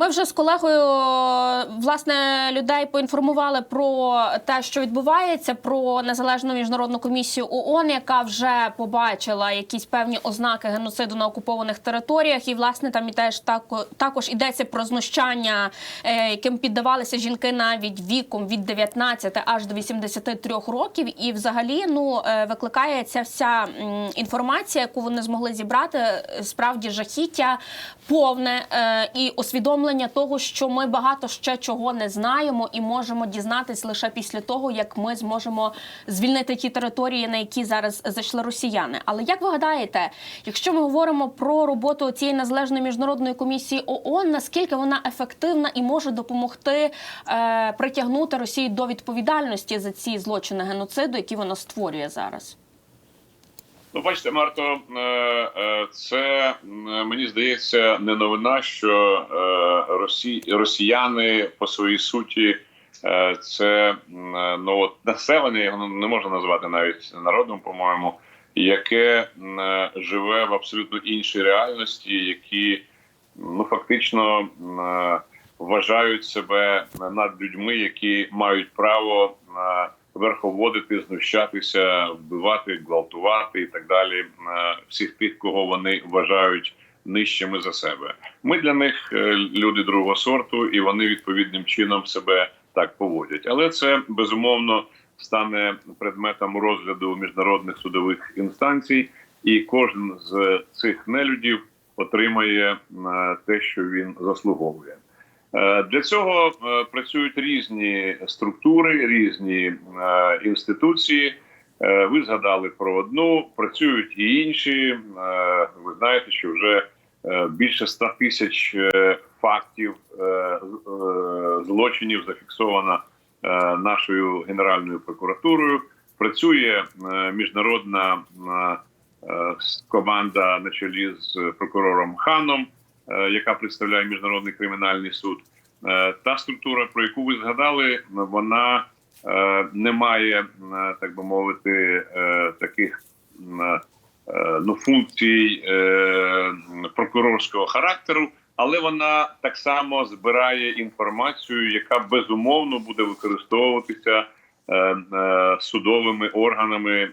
Ми вже з колегою власне людей поінформували про те, що відбувається, про незалежну міжнародну комісію ООН, яка вже побачила якісь певні ознаки геноциду на окупованих територіях. І власне там і теж тако- також йдеться про знущання, е, яким піддавалися жінки навіть віком від 19 аж до 83 років. І взагалі ну е, викликає ця вся інформація, яку вони змогли зібрати, е, справді жахіття повне і усвідомлення того, що ми багато ще чого не знаємо, і можемо дізнатись лише після того, як ми зможемо звільнити ті території, на які зараз зайшли росіяни. Але як ви гадаєте, якщо ми говоримо про роботу цієї незалежної міжнародної комісії ООН, наскільки вона ефективна і може допомогти е, притягнути Росію до відповідальності за ці злочини геноциду, які вона створює зараз? Ну, бачите, Марто, е, е, це мені здається не новина, що е, росі... росіяни по своїй суті це ну от населення, його не можна назвати навіть народом, по-моєму, яке живе в абсолютно іншій реальності, які ну фактично вважають себе над людьми, які мають право на верховодити, знущатися, вбивати, гвалтувати і так далі. е, Всіх тих, кого вони вважають нижчими за себе. Ми для них е, люди другого сорту, і вони відповідним чином себе так поводять. Але це безумовно стане предметом розгляду міжнародних судових інстанцій, і кожен з цих нелюдів отримає е, те, що він заслуговує. Е, Для цього е, працюють різні структури, різні е, інституції. Ви згадали про одну, працюють і інші. Ви знаєте, що вже більше 100 тисяч фактів злочинів зафіксовано нашою генеральною прокуратурою. Працює міжнародна команда на чолі з прокурором Ханом яка представляє міжнародний кримінальний суд. Е, Та структура, про яку ви згадали, вона е, не має, е, так би мовити, е, таких е, ну, функцій е, прокурорського характеру, але вона так само збирає інформацію, яка безумовно буде використовуватися е, е, судовими органами е,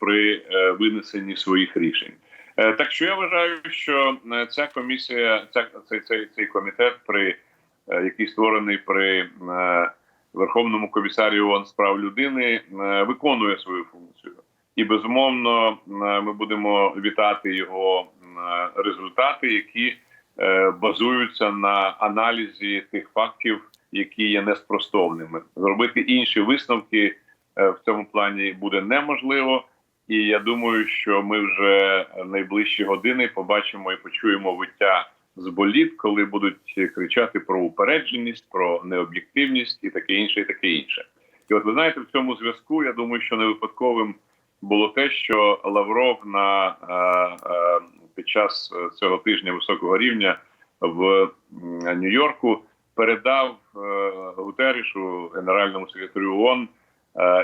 при е, винесенні своїх рішень. Е, Так що я вважаю, що е, ця комісія, ця цей, цей, цей комітет, при е, який створений при Верховному комісарі ООН з прав людини, виконує свою функцію, і безумовно ми будемо вітати його результати, які базуються на аналізі тих фактів, які є неспростовними. Зробити інші висновки в цьому плані буде неможливо. І я думаю, що ми вже найближчі години побачимо і почуємо виття з боліт, коли будуть кричати про упередженість, про необ'єктивність і таке інше, і таке інше. І от ви знаєте, в цьому зв'язку я думаю, що не випадковим було те, що Лавров на е, е, під час цього тижня високого рівня в Нью-Йорку передав е, Гутерішу, генеральному секретарю ООН,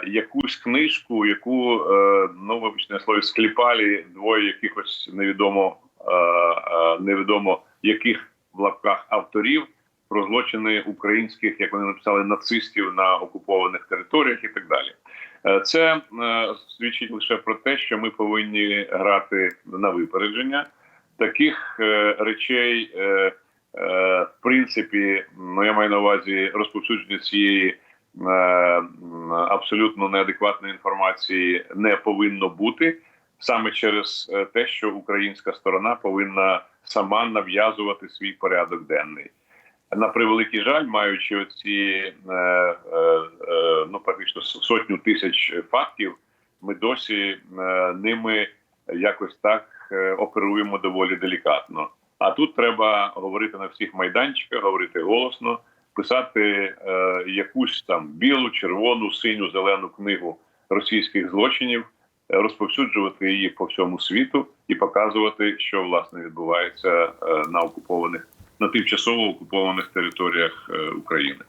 якусь книжку, яку е, ну вибачте на слові скліпалі двоє якихось невідомо е, е, невідомо яких в лапках авторів про злочини українських, як вони написали, нацистів на окупованих територіях і так далі. Е, Це е, свідчить лише про те, що ми повинні грати на випередження таких е, речей. Е, е, в принципі, ну я маю на увазі розповсюдження цієї е, абсолютно неадекватної інформації не повинно бути саме через е, те, що українська сторона повинна сама нав'язувати свій порядок денний. На превеликий жаль, маючи оці е, е, е, ну практично сотню тисяч фактів, ми досі е, ними якось так е, оперуємо доволі делікатно. А тут треба говорити на всіх майданчиках, говорити голосно, писати е, якусь там білу, червону, синю, зелену книгу російських злочинів, е, розповсюджувати її по всьому світу і показувати, що власне відбувається е, на окупованих на тимчасово окупованих територіях е, України.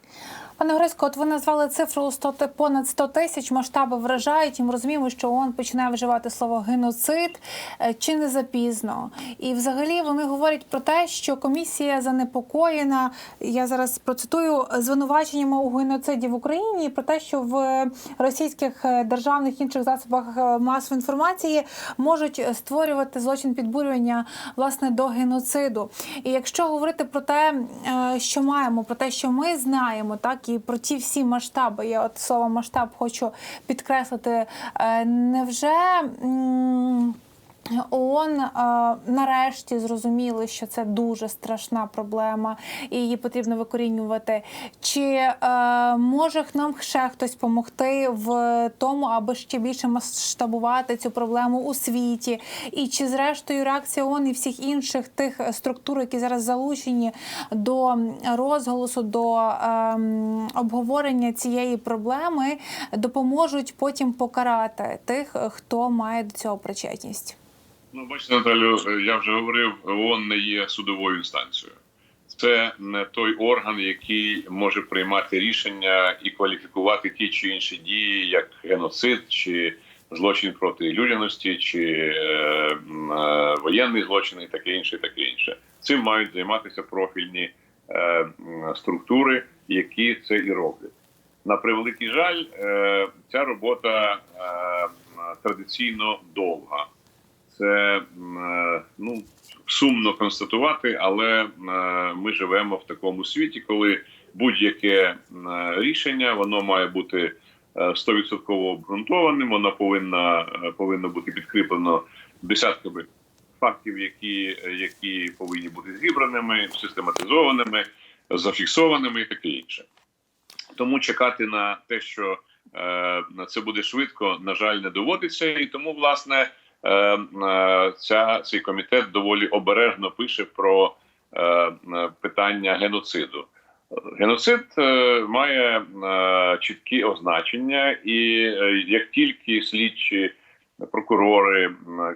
Пане Грицько, от ви назвали цифру 100, ти- понад 100 тисяч, масштаби вражають, і ми розуміємо, що ООН починає вживати слово геноцид Е, чи не запізно. І взагалі вони говорять про те, що комісія занепокоєна. Я зараз процитую звинуваченнями у геноциді в Україні про те, що в російських е, державних інших засобах е, масової інформації можуть створювати злочин підбурювання власне до геноциду. І якщо говорити про те, що маємо, про те, що ми знаємо, так і про ті всі масштаби, я от слово масштаб хочу підкреслити. е, Невже ООН е, нарешті зрозуміли, що це дуже страшна проблема, і її потрібно викорінювати. Чи е, може нам ще хтось допомогти в тому, аби ще більше масштабувати цю проблему у світі? І чи зрештою реакція ООН і всіх інших тих структур, які зараз залучені до розголосу, до ем, обговорення цієї проблеми, допоможуть потім покарати тих, хто має до цього причетність? Ну, бачите, Наталю, я вже говорив, ООН не є судовою інстанцією. Це не той орган, який може приймати рішення і кваліфікувати ті чи інші дії, як геноцид, чи злочин проти людяності, чи е, е, воєнний злочин, і таке інше, і таке інше. Цим мають займатися профільні е, структури, які це і роблять. На превеликий жаль, е, ця робота е, традиційно довга це е, ну сумно констатувати, але е, ми живемо в такому світі, коли будь-яке е, рішення воно має бути е, 100% обґрунтованим. Воно повинно, е, повинно бути підкріплено десятками фактів, які, які повинні бути зібраними, систематизованими, зафіксованими і таке інше. Тому чекати на те, що е, це буде швидко, на жаль, не доводиться, і тому власне е, е, ця цей комітет доволі обережно пише про е, е, питання геноциду. Геноцид е, має е, чіткі означення, і е, як тільки слідчі прокурори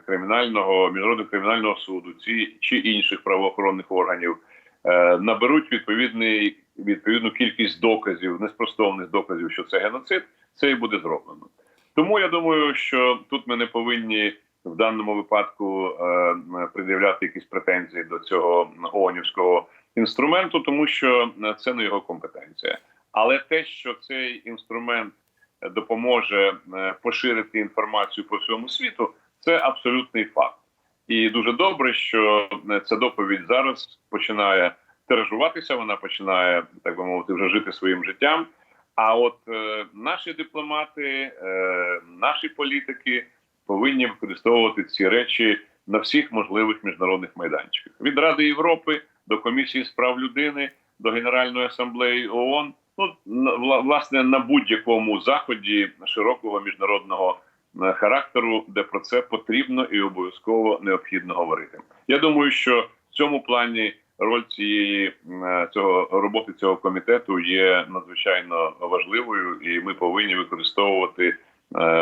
кримінального міжнародного кримінального суду ці чи інших правоохоронних органів е, наберуть відповідний відповідну кількість доказів, неспростовних доказів, що це геноцид, це і буде зроблено. Тому я думаю, що тут ми не повинні в даному випадку е, пред'являти якісь претензії до цього ООНівського інструменту, тому що е, це не його компетенція. Але те, що цей інструмент допоможе е, поширити інформацію по всьому світу, це абсолютний факт. І дуже добре, що ця доповідь зараз починає тиражуватися, вона починає, так би мовити, вже жити своїм життям. А от е, наші дипломати, е, наші політики повинні використовувати ці речі на всіх можливих міжнародних майданчиках від Ради Європи до комісії з прав людини, до Генеральної асамблеї ООН. Ну власне на будь-якому заході широкого міжнародного е, характеру, де про це потрібно і обов'язково необхідно говорити. Я думаю, що в цьому плані роль цієї е, цього роботи цього комітету є надзвичайно важливою, і ми повинні використовувати е,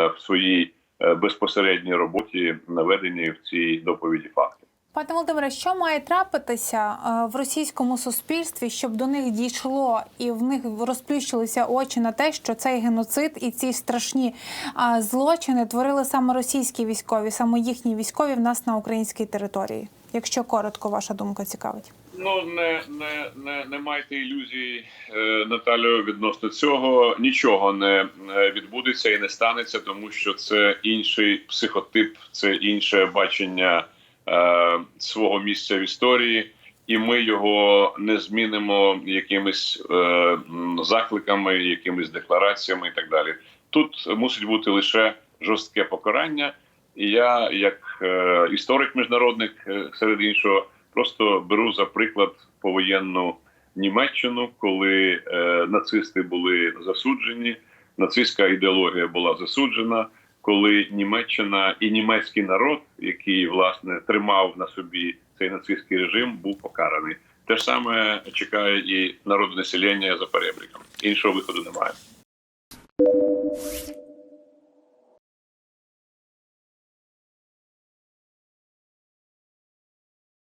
в своїй безпосередній роботі наведені в цій доповіді факти. Пане Володимире, що має трапитися е, в російському суспільстві, щоб до них дійшло і в них розплющилися очі на те, що цей геноцид і ці страшні е, злочини творили саме російські військові, саме їхні військові в нас на українській території? Якщо коротко, ваша думка цікавить. Ну не не, не, не майте ілюзій, е, Наталю, відносно цього. Нічого не відбудеться і не станеться, тому що це інший психотип, це інше бачення е, свого місця в історії, і ми його не змінимо якимись е, закликами, якимись деклараціями і так далі. Тут мусить бути лише жорстке покарання. І я, як е, історик міжнародник, е, серед іншого, просто беру за приклад повоєнну Німеччину, коли е, нацисти були засуджені, нацистська ідеологія була засуджена, коли Німеччина і німецький народ, який власне тримав на собі цей нацистський режим, був покараний. Те ж саме чекає і народонаселення за перебріком. Іншого виходу немає.